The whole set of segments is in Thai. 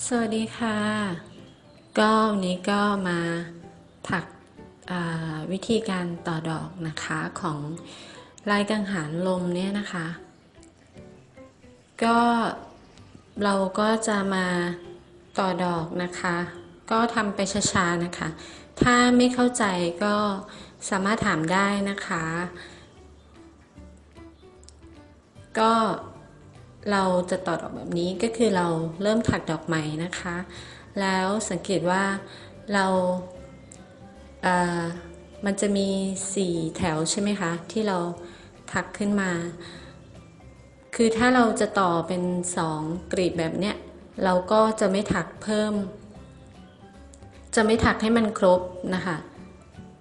สวัสดีค่ะ ก็วันนี้ก็มาถักวิธีการต่อดอกนะคะของลายกังหันลมเนี่ยนะคะ ก็เราก็จะมาต่อดอกนะคะ ก็ทำไปช้าๆนะคะ ถ้าไม่เข้าใจก็สามารถถามได้นะคะ ก็ เราจะต่อดอกแบบนี้ก็คือเราเริ่มถักดอกใหม่นะคะ แล้วสังเกตว่าเราเอ่อมันจะมี 4 แถวใช่ไหมคะ ที่เราถักขึ้นมา คือถ้าเราจะต่อเป็น 2 กรีบแบบเนี้ย เราก็จะไม่ถักเพิ่ม จะไม่ถักให้มันครบนะคะ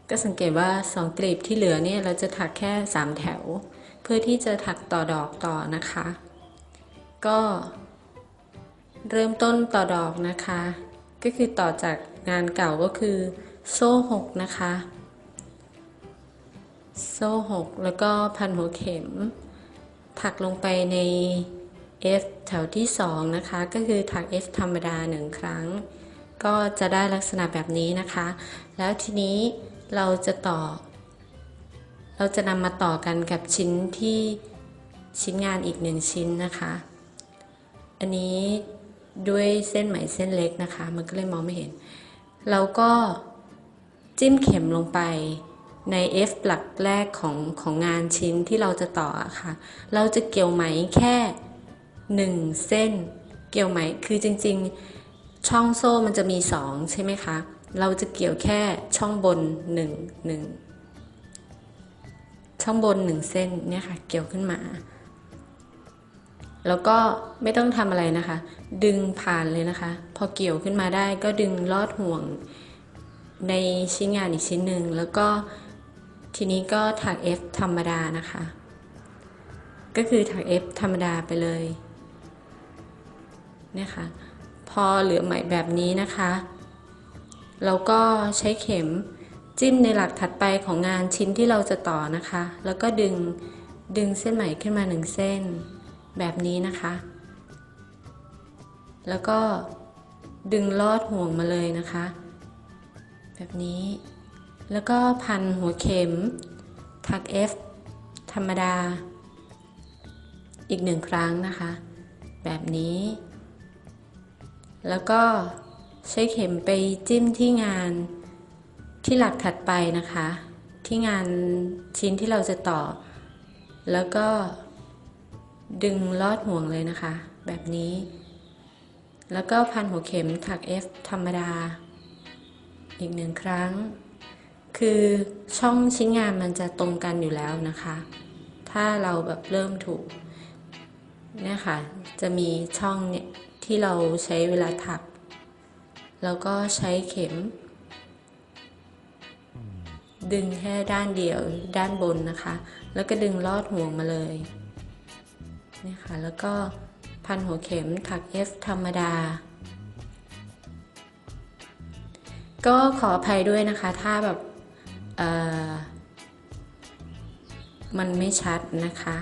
ก็สังเกตว่า 2กลีบที่เหลือเนี่ยเราจะถักแค่ 3 แถว เพื่อที่จะถักต่อดอกต่อนะคะ ก็ เริ่มต้นต่อดอกนะคะ ก็คือต่อจากงานเก่าก็คือ โซ่หกนะคะ โซ่หกแล้วก็พันหัวเข็ม ถักลงไปใน F แถวที่ 2 นะคะ ก็คือถัก F ธรรมดา 1 ครั้ง ก็จะได้ลักษณะแบบนี้นะคะ แล้วทีนี้เราจะต่อ เราจะนำมาต่อกันกับชิ้นที่ชิ้นงานอีกหนึ่งชิ้นนะคะ อันนี้ด้วยเส้นไหมเส้นเล็กนะคะ มันก็เลยมองไม่เห็น เราก็จิ้มเข็มลงไปใน F หลักแรกของของงานชิ้นที่เราจะต่อะค่ะ เราจะเกี่ยวไหมแค่หนึ่งเส้น เกี่ยวไหม คือจริงๆ ช่องโซ่มันจะมีสองใช่ไหมคะ เราจะเกี่ยวแค่ช่องบนหนึ่งหนึ่งช่องบนหนึ่งเส้นเนี่ยค่ะ เกี่ยวขึ้นมา แล้วก็ไม่ต้องทำอะไรนะคะ ดึงผ่านเลยนะคะ พอเกี่ยวขึ้นมาได้ก็ดึงลอดห่วงในชิ้นงานอีกชิ้นหนึ่งแล้วก็ทีนี้ก็ถัก F ธรรมดานะคะ ก็คือถัก F ธรรมดาไปเลยนี่ยค่ะพอเหลือไหมแบบนี้นะคะเราก็ใช้เข็มจิ้มในหลักถัดไปของงานชิ้นที่เราจะต่อนะคะ แล้วก็ดึงดึงเส้นไหมขึ้นมาหนึ่งเส้น แบบนี้นะคะ แล้วก็ดึงลอดห่วงมาเลยนะคะ แบบนี้ แล้วก็พันหัวเข็ม ถัก F ธรรมดา อีกหนึ่งครั้งนะคะ แบบนี้ แล้วก็ใช้เข็มไปจิ้มที่งานที่หลักถัดไปนะคะ ที่งานชิ้นที่เราจะต่อ แล้วก็ ดึงลอดห่วงเลยนะคะ แบบนี้ แล้วก็พันหัวเข็มถัก F ธรรมดา อีกหนึ่งครั้ง คือช่องชิ้นงานมันจะตรงกันอยู่แล้วนะคะ ถ้าเราแบบเริ่มถูกเนี่ยค่ะ จะมีช่องเนี่ยที่เราใช้เวลาถัก แล้วก็ใช้เข็ม ดึงแค่ด้านเดียวด้านบนนะคะ แล้วก็ดึงลอดห่วงมาเลย นี่ค่ะ แล้วก็พันหัวเข็มถัก F ธรรมดา ก็ขออภัยด้วยนะคะ ถ้าแบบมันไม่ชัดนะคะ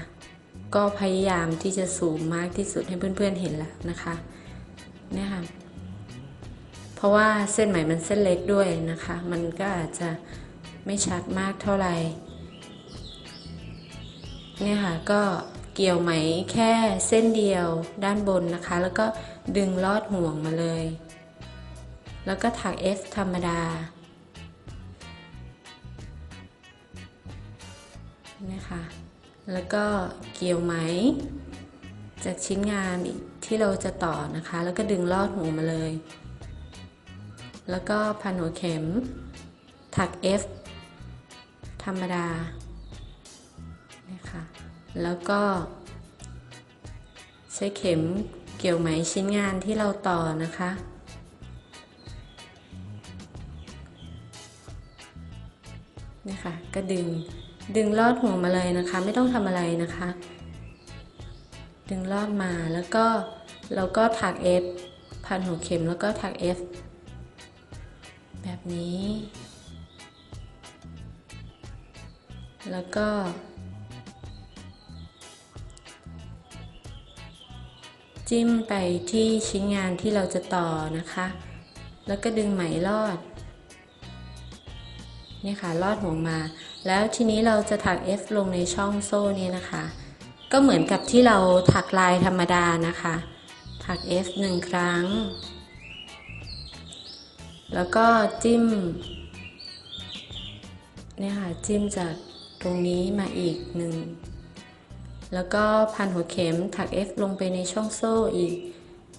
ก็พยายามที่จะสูงมากที่สุดให้เพื่อนๆเห็นแล้วนะคะเนี่ยค่ะ เพราะว่าเส้นไหมมันเส้นเล็กด้วยนะคะ มันก็อาจจะไม่ชัดมากเท่าไหร่เนี่ยค่ะก็ เกี่ยวไหมแค่เส้นเดียวด้านบนนะคะ แล้วก็ดึงลอดห่วงมาเลย แล้วก็ถัก F ธรรมดานะคะแล้วก็เกี่ยวไหม จากชิ้นงานที่เราจะต่อนะคะ แล้วก็ดึงลอดห่วงมาเลย แล้วก็พันหัวเข็ม ถัก F ธรรมดา แล้วก็ใช้เข็มเกี่ยวไหมชิ้นงานที่เราต่อนะคะ นี่ค่ะ ก็ดึง ดึงลอดห่วงมาเลยนะคะ ไม่ต้องทำอะไรนะคะ ดึงลอดมาแล้วก็เราก็ถัก F พันหัวเข็มแล้วก็ถัก F แบบนี้ แล้วก็ จิ้มไปที่ชิ้นงานที่เราจะต่อนะคะ แล้วก็ดึงไหมลอดนี่ค่ะลอดห่วงมา แล้วทีนี้เราจะถัก F ลงในช่องโซ่นี้นะคะ ก็เหมือนกับที่เราถักลายธรรมดานะคะ ถัก F หนึ่งครั้ง แล้วก็จิ้มเนี่ยค่ะจิ้มจากตรงนี้มาอีกหนึ่ง แล้วก็พันหัวเข็มถัก F ลงไปในช่องโซ่อีก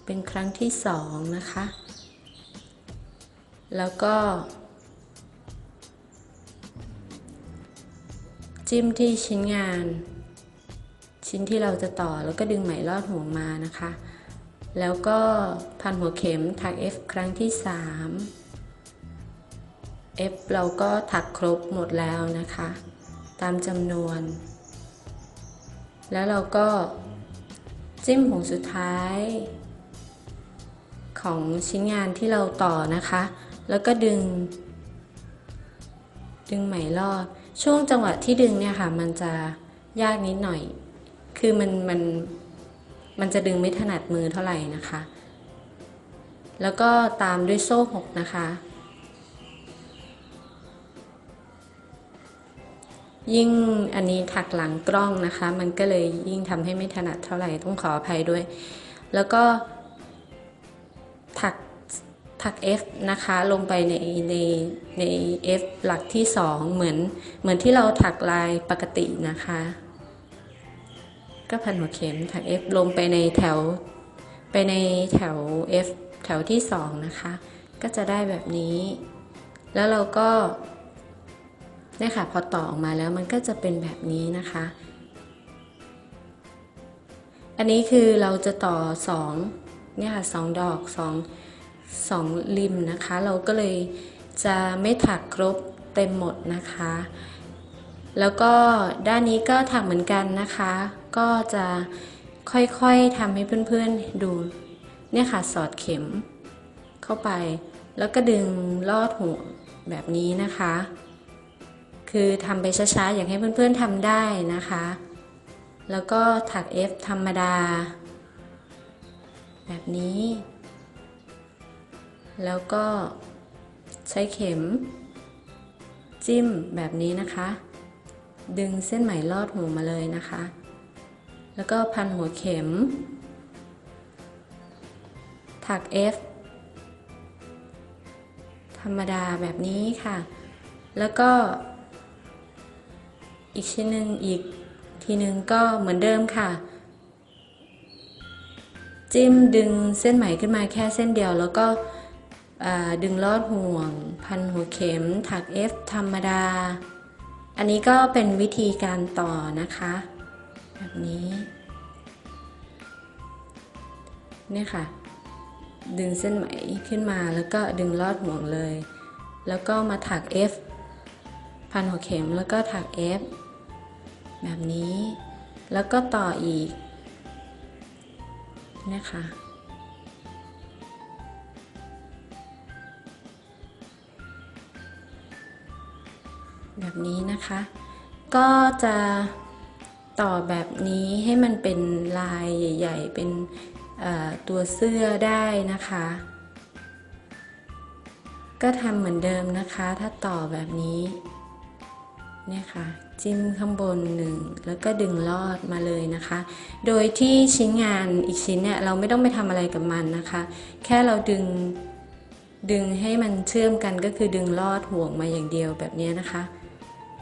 เป็นครั้งที่สองนะคะ แล้วก็ จิ้มที่ชิ้นงาน ชิ้นที่เราจะต่อแล้วก็ดึงไหมลอดห่วงมานะคะ แล้วก็พันหัวเข็มถัก F ครั้งที่ 3 F เราก็ถักครบหมดแล้วนะคะ ตามจำนวน แล้วเราก็จิ้มห่วงสุดท้าย ของชิ้นงานที่เราต่อนะคะ แล้วก็ดึง ดึงไหมลอดช่วงจังหวะที่ดึงเนี่ยค่ะ มันจะยากนิดหน่อย คือมันมันมันจะดึงไม่ถนัดมือเท่าไหร่นะคะ แล้วก็ตามด้วยโซ่หกนะคะ ยิ่งอันนี้ถักหลังกล้องนะคะ มันก็เลยยิ่งทำให้ไม่ถนัดเท่าไหร่ต้องขออภัยด้วย แล้วก็ถักถัก F นะคะลงไปในในใน F หลักที่ 2 เหมือนเหมือนที่เราถักลายปกตินะคะ ก็พันหัวเข็มถัก F ลงไปในแถวไปในแถว F แถวที่ 2 นะคะ ก็จะได้แบบนี้ แล้วเราก็ เนี่ยค่ะพอต่อออกมาแล้วมันก็จะเป็นแบบนี้นะคะ อันนี้คือเราจะต่อ2เนี่ยค่ะสองดอก2 2ริมนะคะ เราก็เลยจะไม่ถักครบเต็มหมดนะคะ แล้วก็ด้านนี้ก็ถักเหมือนกันนะคะ ก็จะค่อยๆทำให้เพื่อนๆดูเนี่ยค่ะสอดเข็มเข้าไป แล้วก็ดึงลอดหัวแบบนี้นะคะ คือทำไปช้าๆ อยากให้เพื่อนๆทำได้นะคะ แล้วก็ถัก F ธรรมดา แบบนี้ แล้วก็ใช้เข็ม จิ้มแบบนี้นะคะ ดึงเส้นไหมลอดหัวมาเลยนะคะ แล้วก็พันหัวเข็ม ถัก F ธรรมดาแบบนี้ค่ะ แล้วก็ อีกชิ้นหนึ่งอีกทีหนึ่งก็เหมือนเดิมค่ะ จิ้มดึงเส้นไหมขึ้นมาแค่เส้นเดียวแล้วก็ดึงลอดห่วง พันหัวเข็ม ถัก F ธรรมดา อันนี้ก็เป็นวิธีการต่อนะคะ แบบนี้เนี่ยค่ะ ดึงเส้นไหมขึ้นมาแล้วก็ดึงลอดห่วงเลย แล้วก็มาถัก F พันหัวเข็มแล้วก็ถัก F แบบนี้ แล้วก็ต่ออีกนะคะแบบนี้นะคะ ก็จะต่อแบบนี้ให้มันเป็นลายใหญ่ ๆ เป็นตัวเสื้อได้นะคะ ก็ทำเหมือนเดิมนะคะ ถ้าต่อแบบนี้ เนี่ยค่ะจิ้มข้างบนหนึ่งแล้วก็ดึงลอดมาเลยนะคะ โดยที่ชิ้นงานอีกชิ้นเนี่ยเราไม่ต้องไปทำอะไรกับมันนะคะ แค่เราดึงดึงให้มันเชื่อมกันก็คือดึงลอดห่วงมาอย่างเดียวแบบนี้นะคะ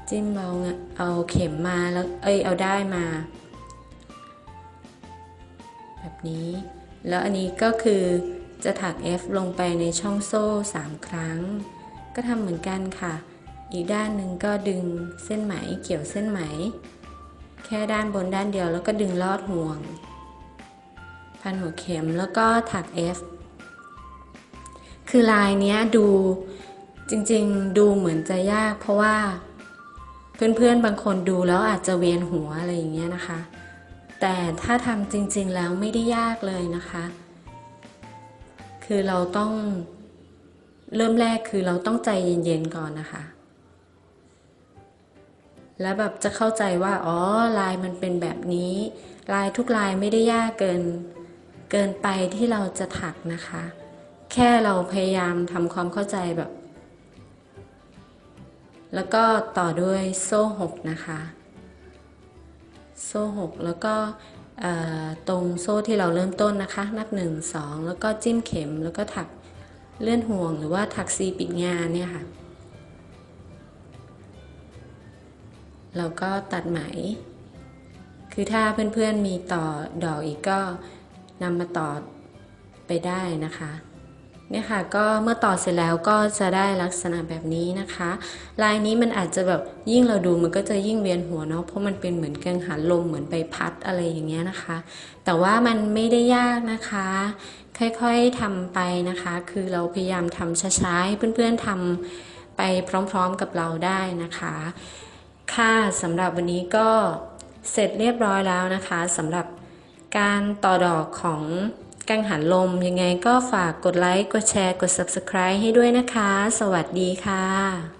จิ้มเอาเอาเข็มมาแล้วเอ้ยเอาได้มา แบบนี้ แล้วอันนี้ก็คือจะถัก F ลงไปในช่องโซ่ 3 ครั้ง ก็ทำเหมือนกันค่ะ อีกด้านหนึ่งก็ดึงเส้นไหมเกี่ยวเส้นไหม แค่ด้านบนด้านเดียวแล้วก็ดึงลอดห่วง พันหัวเข็มแล้วก็ถัก F คือลายนี้ดูจริงๆดูเหมือนจะยากเพราะว่า เพื่อนๆบางคนดูแล้วอาจจะเวียนหัวอะไรอย่างเงี้ยนะคะ แต่ถ้าทำจริงๆแล้วไม่ได้ยากเลยนะคะ คือเราต้องเริ่มแรกคือเราต้องใจเย็นๆก่อนนะคะ แล้วแบบจะเข้าใจว่าอ๋อลายมันเป็นแบบนี้ ลายทุกลายไม่ได้ยากเกิน เกินไปที่เราจะถักนะคะ แค่เราพยายามทำความเข้าใจแบบ แล้วก็ต่อด้วยโซ่หกนะคะ โซ่หกแล้วก็ตรงโซ่ที่เราเริ่มต้นนะคะ นับหนึ่งสองแล้วก็จิ้มเข็มแล้วก็ถักเลื่อนห่วงหรือว่าถักซีปิดงานเนี่ยค่ะ แล้วก็ตัดไหม คือถ้าเพื่อนๆมีต่อดอกอีกก็นำมาต่อไปได้นะคะเนี่ยค่ะก็เมื่อต่อเสร็จแล้วก็จะได้ลักษณะแบบนี้นะคะ ลายนี้มันอาจจะแบบยิ่งเราดูมันก็จะยิ่งเวียนหัวเนาะเพราะมันเป็นเหมือนกังหันลมเหมือนใบพัดอะไรอย่างเงี้ยนะคะ แต่ว่ามันไม่ได้ยากนะคะ ค่อยๆทำไปนะคะ คือเราพยายามทำช้าๆให้เพื่อนๆทำไปพร้อมๆกับเราได้นะคะ ค่ะสำหรับวันนี้ก็เสร็จเรียบร้อยแล้วนะคะสำหรับการต่อดอกของกังหันลมยังไงก็ฝากกดไลค์ กดแชร์ กด Subscribe ให้ด้วยนะคะ สวัสดีค่ะ